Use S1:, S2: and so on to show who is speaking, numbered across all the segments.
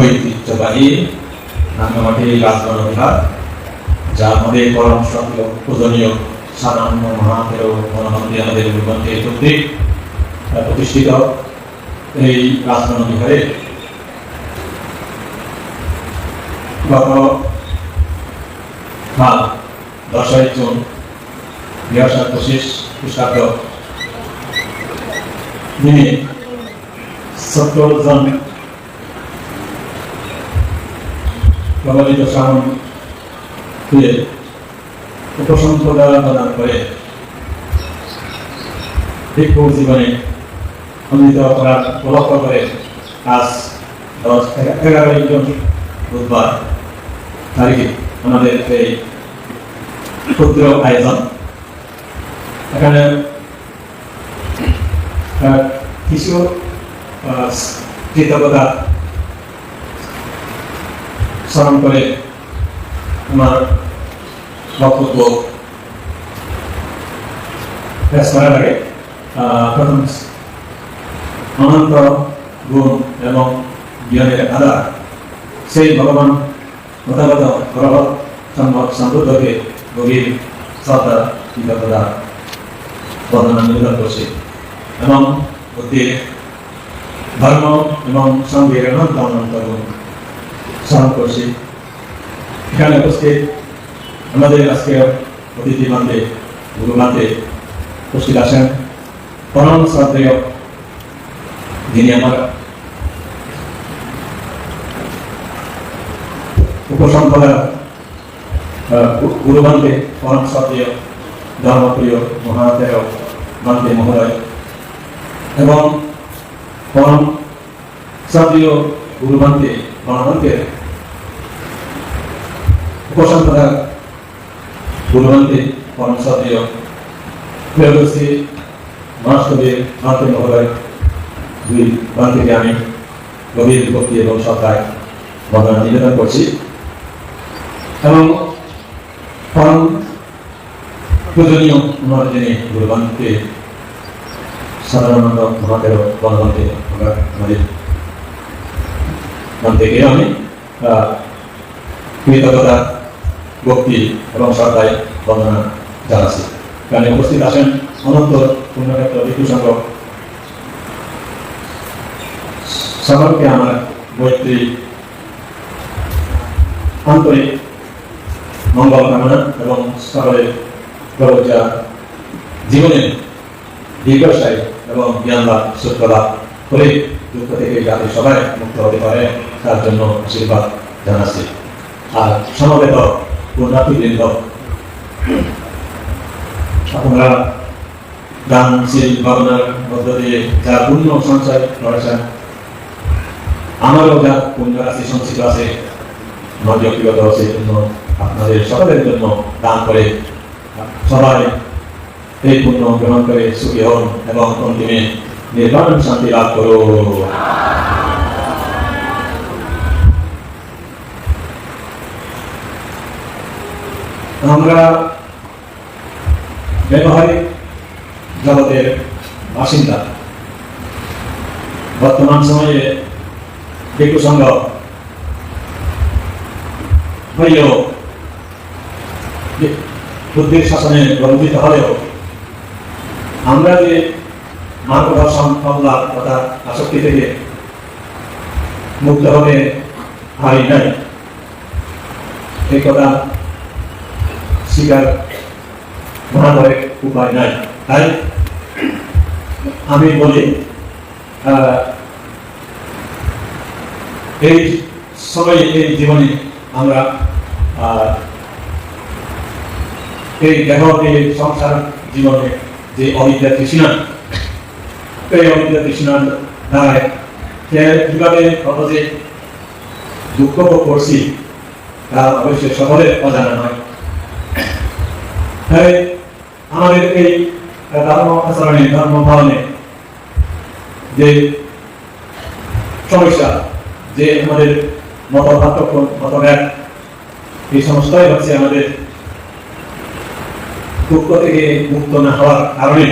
S1: ঐতিহ্যবাহী রাঙ্গামাটি রাজবন বিহার যা আমাদের পরম সত্য পূজনীয় সামান্য মহাদেব মনোনন্দী আমাদের গুরুগণকে কর্তৃক প্রতিষ্ঠিত এই রাজবন বিহারে গত মাল দশই জুন দুই হাজার পঁচিশ খ্রিস্টাব্দ দিনে সত্তর প্রবলিত খুলে উপসম্পদা প্রদান করে। ভিক্ষু জীবনে অমৃত করার উপলক্ষ করে। আজ দশ এগারোই জন, বুধবার। তারিখে আমাদের এই ক্ষুদ্র আয়োজন। এখানে কিছু কৃতজ্ঞতা স্মরণ করে আমার বক্তব্য পেশ করার আগে প্রথম অনন্ত গুণ এবং জ্ঞানের আধার। সেই ভগবান প্রথাগত গ্রহ সম্ভব সমৃদ্ধকে গভীর শ্রদ্ধা কৃতজ্ঞতা বর্ণনা নিবেদন করছে। এবং বুদ্ধির ধর্ম এবং সঙ্গীর অনন্ত অনন্ত গুণ। স্মরণ করছি। এখানে উপস্থিত আমাদের আজকে অতিথি বান্ধে গুরু বান্ধে উপস্থিত আছেন। পরম শ্রদ্ধেয় যিনি আমার উপসম্পদা গুরু বান্ধে পরম শ্রদ্ধেয় ধর্মপ্রিয় মহাদেয় বান্ধে মহোদয় এবং পরম শ্রদ্ধেয় গুরু বান্ধে গণতন্ত্রের গুরুবান্তে পরম শ্রদ্ধেয় প্রিয়দর্শী মহাস্তবের ভারতে মহোদয়, দুই বান্ধবীকে আমি গভীর ভক্তি এবং শ্রদ্ধায় বর্ণনা নিবেদন করছি। এবং পরম পূজনীয় ওনার যিনি গুরুবানকে সাধারণত মহাদেব গণতন্ত্রে আমরা আমাদের মন থেকে আমি কৃতজ্ঞতা ভক্তি এবং শ্রদ্ধায় বন্দনা জানাচ্ছি এখানে উপস্থিত আছেন অনন্ত পূর্ণক্ষেত্র বিদ্যুৎ সংঘ। সকলকে আমার মৈত্রী আন্তরিক মঙ্গল কামনা এবং সকলের প্রবচা জীবনে দীর্ঘস্থায়ী এবং জ্ঞান লাভ সুখ লাভ করে দুঃখ থেকে যাতে সবাই মুক্ত হতে পারে, তার জন্য আশীর্বাদ জানাচ্ছি। আর সমবেত পূর্ণার্থীবৃন্দ আপনারা দানশীল ভাবনার মধ্য দিয়ে যা পুণ্য সঞ্চয় করেছেন, আমারও যা পুণ্য রাশি সঞ্চিত আছে আমার সেই জন্য আপনাদের সকলের জন্য দান করে সবাই এই পুণ্য গ্রহণ করে সুখী হন এবং অন্তিমে নির্বাণ শান্তি লাভ করো আমরা ব্যবহারিক জগতের বাসিন্দা। বর্তমান সময়ে ভিক্ষু সংঘ হইলেও বুদ্ধির শাসনে গর্বিত হলেও আমরা যে মানব সম্পদা তথা আসক্তি থেকে মুক্ত হবে হারি নাই, এই কথা স্বীকার করে উপায় নাই। তাই আমি বলি এই সময় এই জীবনে আমরা এই দেহ, এই সংসার জীবনে যে অবিদ্যা তৃষ্ণা, এই অবিদ্যা তৃষ্ণার দ্বারায় কে কীভাবে দুঃখ করছি, তা অবশ্যই সকলের অজানা নয়। আমাদের এই ধর্ম আচরণে, ধর্ম পালনে যে সমস্যা, যে আমাদের মত পার্থক্য মতভেদ, এই সমস্তই হচ্ছে আমাদের দুঃখ থেকে মুক্ত না হওয়ার কারণে।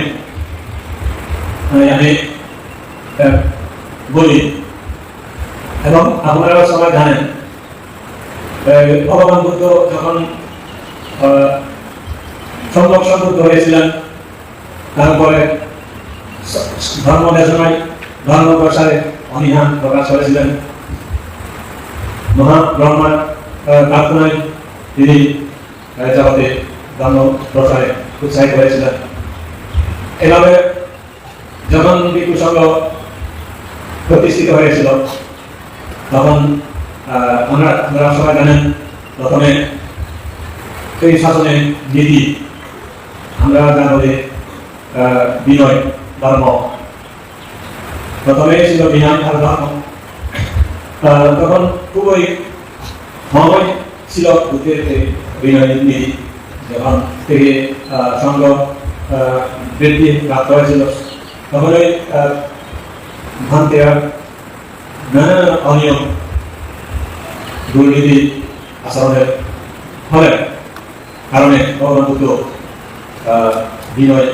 S1: আমি বলি, এবং আপনারা সবাই জানেন ভগবান বুদ্ধ যখন সম্ভব সম্পূর্ণ হয়েছিলেন তারপরে ধর্ম দেশনায় ধর্ম প্রসারে অনিহান প্রকাশ করেছিলেন। মহা ব্রহ্মার প্রার্থনায় তিনি জগতে ধর্ম প্রসারে উৎসাহিত হয়েছিলেন। এভাবে যখন বিকু সংঘ প্রতিষ্ঠিত হয়েছিল, তখন আমরা আপনারা সবাই জানেন, প্রথমে এই শাসনের নীতি আমরা জানো বিনয় ধর্ম। প্রথমে ছিল বিনয় আর ধর্ম। তখন খুবই সময় ছিল বিনয় নীতি যখন থেকে সংঘ বৃদ্ধি প্রাপ্ত হয়েছিল তখন ওই আর নানা অনিয়ম, দুর্নীতি আচরণের ফলে কারণে ভগবান বিনয়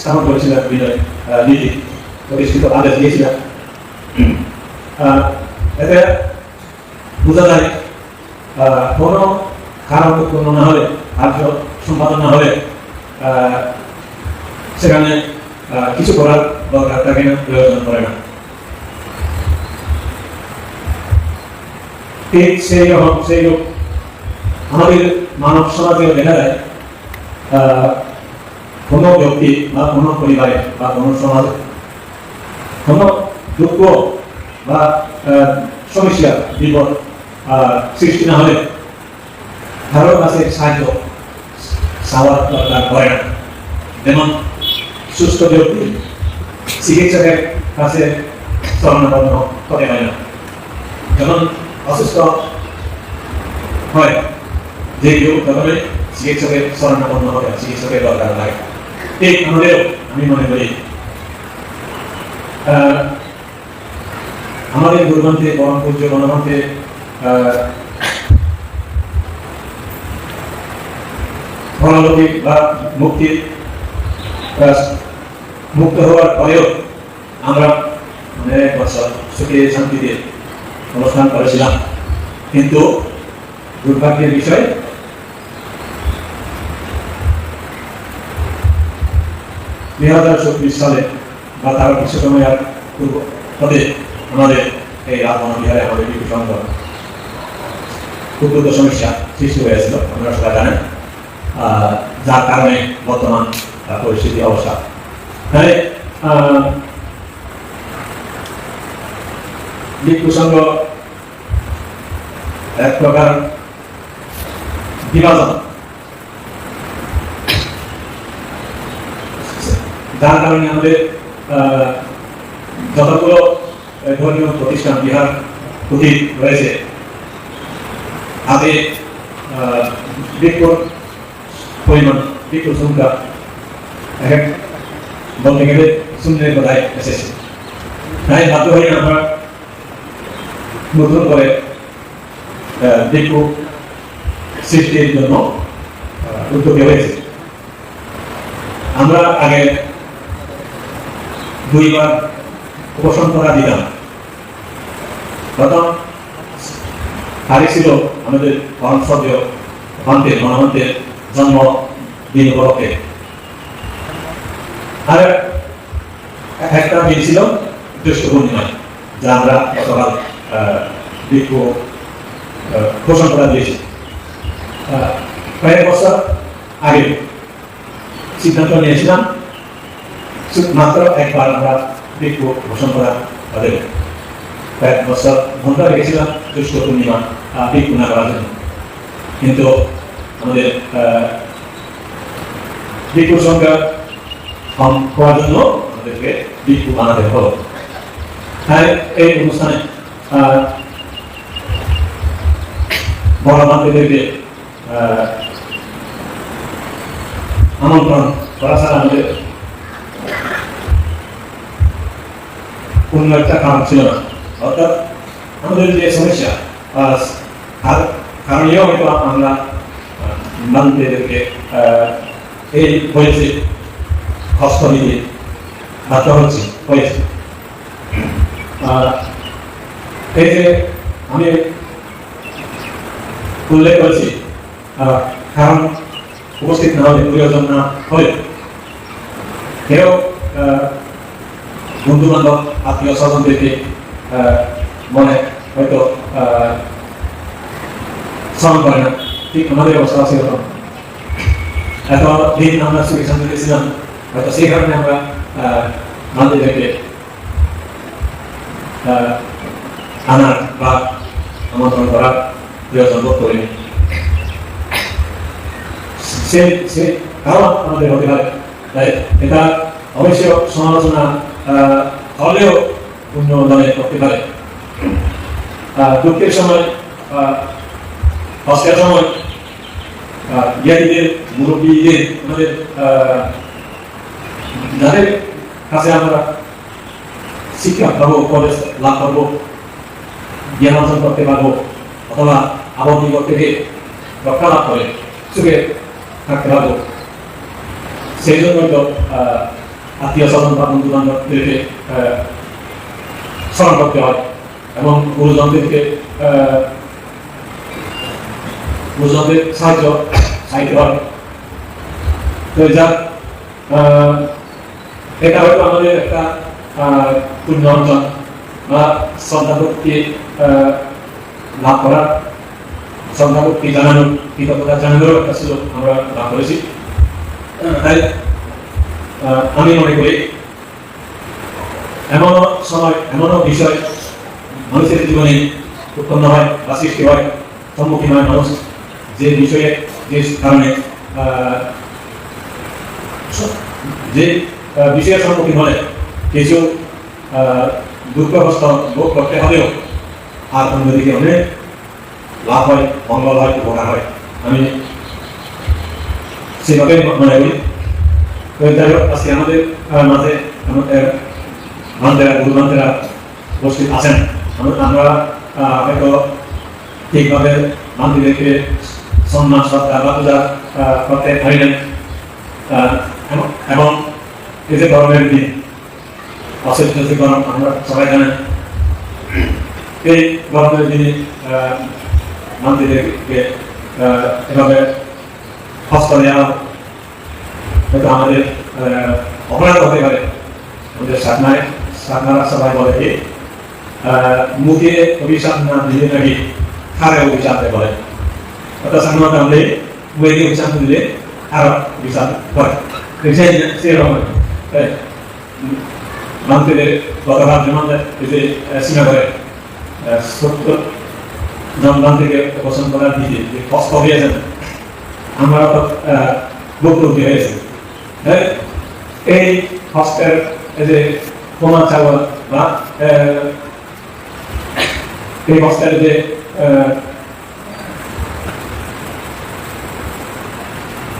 S1: স্থাপন করেছিলেন বিনয় নীতি প্রতিষ্ঠিত আদেশ দিয়েছিলেন। এতে বোঝা যায় কোনো কারণ উৎপন্ন না হলে কার্য সম্পাদন না হলে সেখানে কিছু করার দরকার থাকে না প্রয়োজন পড়ে না। ঠিক সেই রকম সেই রূপ আমাদের মানব সমাজেও দেখা যায় আহ, কোনো ব্যক্তি বা কোনো পরিবারে বা কোনো সমাজে, কোনো দুঃখ বা সমস্যা বিপদ সৃষ্টি না হলে কারোর কাছে সাহায্য চাওয়ার দরকার করে না। যেমন সুস্থ ব্যক্তি চিকিৎসকের কাছে শরণাপন্ন হতে হয় না। যখন অসুস্থ হয়, যে কেউ প্রথমে চিকিৎসকের শরণাপন্ন হবে চিকিৎসকের দরকার লাগে ঠিক আমাদেরও আমি মনে করি আমাদের দুর্গন্ধে পরম পূজ্য গণমন্ত্রে পরলৌকিক বা মুক্তির মুক্ত হওয়ার পরেও আমরা অনেক বছর সুখে শান্তিতে অনুষ্ঠান করেছিলাম। কিন্তু দুর্ভাগ্যের বিষয় দুই হাজার চব্বিশ সালে বা তার কিছু সময় আর পূর্ব হতে আমাদের এই রাজমোহন বিহারে আমাদের বিপু সংঘ খুব দ্রুত সমস্যা সৃষ্টি হয়েছিল, আপনারা সবাই জানেন। যার কারণে বর্তমান পরিস্থিতি, অবস্থা। তাহলে বিক্ষু এক প্রকার বিভাজন যার কারণে আমাদের যতগুলো ধর্মীয় প্রতিষ্ঠান বিহার পুঁথি রয়েছে। আহ, বিক্ষুর পরিমাণ বিক্ষুর সংখ্যা এক বলতে গেলে শূন্যের কথায় এসেছে। তাই বাধ্য হয়ে আমরা নতুন করে ভিক্ষু সৃষ্টির জন্য উদ্যোগী হয়েছে। আমরা আগে দুইবার উপশম করা দিতাম প্রথম ছিল আমাদের মন্ত্রের গণমন্ত্রের জন্ম দিন উপলক্ষে। আর একটা দিন ছিল জ্যৈষ্ঠ পূর্ণিমায় যা আমরা গতকাল ভিক্ষু ঘোষণা করা দিয়েছি। কয়েক বছর আগে সিদ্ধান্ত নিয়েছিলাম মাত্র একবার আমরা ভিক্ষু ঘোষণা করা তাদের কয়েক বছর ঘণ্টা রেখেছিলাম জ্যৈষ্ঠ পূর্ণিমা আহ, ভিক্ষু না করার জন্য। কিন্তু আমাদের ভিক্ষুর সংখ্যা কম হওয়ার জন্য আমাদেরকে ভিক্ষু বানাতে হলো তাই এই অনুষ্ঠানে বড় আহ, আমন্ত্রণ করা ছাড়া আমাদের অন্য একটা কারণ ছিল না। অর্থাৎ আমাদের যে সমস্যা কারণেও হয়তো আমরা বান্ধবীদেরকে এই হয়েছে, কষ্ট নিতে বাধ্য হচ্ছে, হয়েছে। আর এই যে আমি উল্লেখ করেছি কারণ উপস্থিত না হলে প্রয়োজন না হলে, কেউ বন্ধু বান্ধব আত্মীয় স্বজনদেরকে আহ, মনে হয়তো স্মরণ করে না। ঠিক আমাদের অবস্থা এরকম। এত দিন আমরা সুখে শান্তি ছিলাম হয়তো সেই কারণে আমরা বান্ধবীদেরকে আনার বা আমন্ত্রণ করার প্রয়োজন বোধ করিনি সে সে কারণ আমাদের হতে পারে এটা অবশ্য সমালোচনা হলেও পূর্ণ দলে করতে পারে দুঃখের সময় আহ, সময় জ্ঞানীদের মুরব্বীদের আমাদের যাদের কাছে আমরা শিক্ষা পাবো কলেজ লাভ করব জ্ঞান অর্জন করতে পারব অথবা আবদ্ধ থেকে রক্ষা লাভ করে সুখে থাকতে পারব। সেই জন্য আত্মীয় স্বজন বা বন্ধু বান্ধবদেরকে স্মরণ করতে হয় এবং গুরুজনদেরকে গুরুজনদের সাহায্য চাইতে হয়। তো যা এটা হয়তো আমাদের একটা পুণ্য অর্জন বা শ্রদ্ধাভক্তি লাভ করার শ্রদ্ধাভক্তি জানানোর, কৃতজ্ঞতা জানানোর একটা সুযোগ আমরা লাভ করেছি। তাই আমি মনে করি এমন সময় এমন বিষয় মানুষের জীবনে উৎপন্ন হয়, বা সৃষ্টি হয়, সম্মুখীন হয় মানুষ যে বিষয়ে, যে কারণে যে বিষয়ের সম্মুখীন হলে কিছু কষ্ট ভোগ করতে হলেও আর অন্যদিকে অনেক লাভ হয়, মঙ্গল হয়, উপকার হয়। আমি সেভাবে মনে করি। যাই হোক আজকে আমাদের আমাদের বান্ধেরা উপস্থিত আছেন আমরা- হয়তো ঠিকভাবে বান্ধবীদেরকে সম্মান শ্রদ্ধা করতে পারি এবং- এই যে গরমের দিন অসহ্য গরম আমরা সবাই জানেন এই গরমের দিনে বান্ধবীদেরকে এভাবে হস্ত দেওয়া হয়তো আমাদের অপরাধ হতে পারে। আমাদের সাধনায় সাধনারা সবাই বলে কি মুখে অভিশাপ না দিলে নাকি খারে অভিশাপ বলে অর্থাৎ সাধনা করলে মুখে অভিশাপ দিলে আরও অভিশাপ করে সেই সেরকম মানুষদের গতকাল যেমন যে সীমা করে সত্য জনগণ থেকে পোষণ করার দিকে কষ্ট হয়েছেন আমরা তো ভুক্তভোগী হয়েছে। হ্যাঁ এই হস্টের যে কোমা চাওয়া বা এই হস্টের যে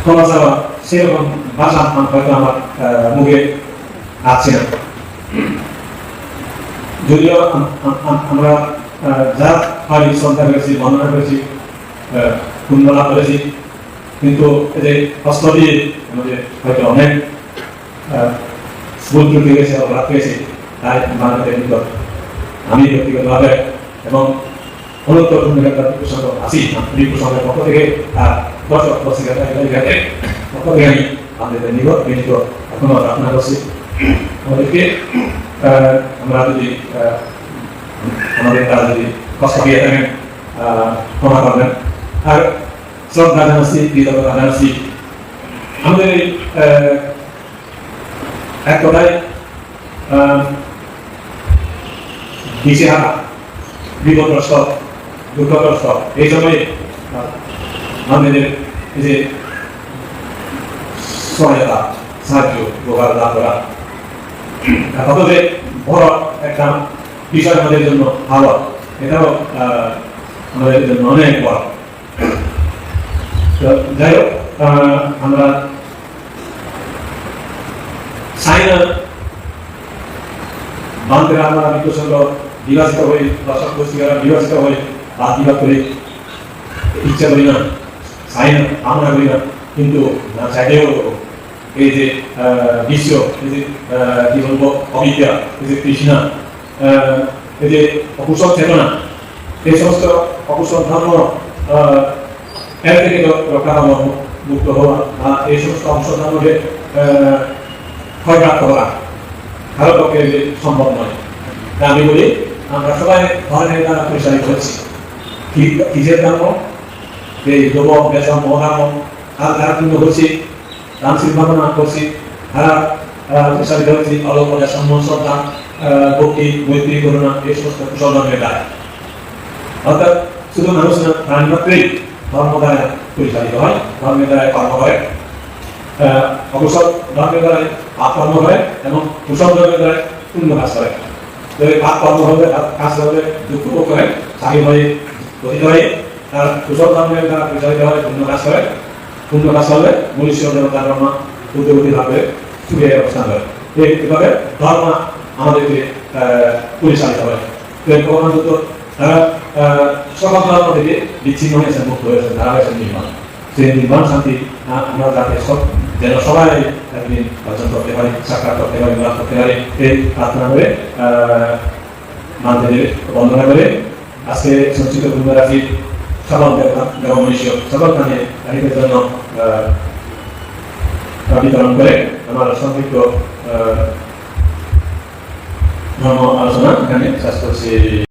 S1: কোমা চাওয়া, সেরকম ভাষা আমার হয়তো আমার মুখে আছে না। যদিও আম- আম- আম- আমরা যা পারি, শ্রদ্ধা করেছি, বর্ণনা করেছি পুণ্য লাভ করেছি কিন্তু এই যে দিয়ে আমাদের হয়তো অনেক ভুল ত্রুটি হয়েছে অপরাধ হয়েছে, তাই বাংলাদেশের নিকট আমি ব্যক্তিগতভাবে এবং অনুত্তর ভূমিকা প্রসঙ্গ আছি আমি প্রসঙ্গের পক্ষ থেকে, আর দর্শক দর্শকের পক্ষ থেকে আমি আমাদের নিকট বিনীত এখনও প্রার্থনা করছি আমাদেরকে আমরা যদি আমাদের তারা যদি কষ্ট দিয়ে থাকেন ক্ষমা করবেন। আর জানাচ্ছি আমাদের এক কথায় দিশেহারা দুঃখগ্রস্ত, এই সময়ে আমাদের যে সহায়তা, সাহায্য, উপকার লাভ করা। যে বড় একটা বিষয় আমাদের জন্য ভালো। এটাও আমাদের জন্য অনেক বড়। যাই হোক আমরা চাইনা বান্ধবের আমরা বিকশন বিভাজিত হয়ে দর্শক পুস্তিকারা বিভাজিত হয়ে বাদ করে ইচ্ছা করি না চাই না কামনা করি না, কিন্তু না চাইলেও এই যে বিশ্ব, এই যে কি বলব, অবিদ্যা, এই যে কৃষ্ণা এই যে অকুশল চেতনা, এই সমস্ত অকুশল ধর্ম এর হওয়া মুক্ত হওয়া বা এই সমস্ত অংশ ধর্মকে আহ, ক্ষয়প্রাপ্ত করা কারও পক্ষে সম্ভব নয়। আমি বলি আমরা সবাই ধর্মের দ্বারা পরিচালিত হচ্ছি কিসের ধর্ম? এই যুবক বেসম মহাম আর তারা কিন্তু হচ্ছি রামসিং ভাবনা করছি তারা পরিচালিত হচ্ছি অলৌকিক সম্মান সন্তান ভক্তি মৈত্রী করুণা এই সমস্ত ধর্মের দ্বারা। অর্থাৎ শুধু মানুষ না প্রাণী মাত্রই ধর্ম দ্বারা পরিচালিত হয় ধর্মের দ্বারা কর্ম করে আহ, অকুশল ধর্মের দ্বারা পাপ কর্ম করে এবং কুশল ধর্মের দ্বারা পুণ্য কাজ করে পাপ কর্ম হবে কাজ হবে দুঃখ ভোগ করে স্বামী হয়ে গঠিত হয়ে তার কুশল ধর্মের দ্বারা পরিচালিত হয় পুণ্য কাজ করে পুণ্য কাজ হবে মনুষ্য দেবতা ধর্ম বুদ্ধিবতী ভাবে সুখে অবস্থান করে এইভাবে ধর্ম আমাদেরকে পরিচালিত হয়। তো ভগবান তারা সকল ধর্ম থেকে বিচ্ছিন্ন হয়েছে মুক্ত হয়েছে তারা হয়েছে নির্মাণ। সেই নির্মাণ শান্তি আমরা যাতে সব যেন সবাই একদিন অর্জন করতে পারি, সাক্ষাৎ করতে পারি লাভ করতে পারি, এই প্রার্থনা করে মানদের বন্দনা করে। আজকে সঞ্চিত রাখি সকল দেব সকল কানে তারিখের জন্য বিতরণ করে আমার সংক্ষিপ্ত ধর্ম আলোচনা এখানে শেষ করছি।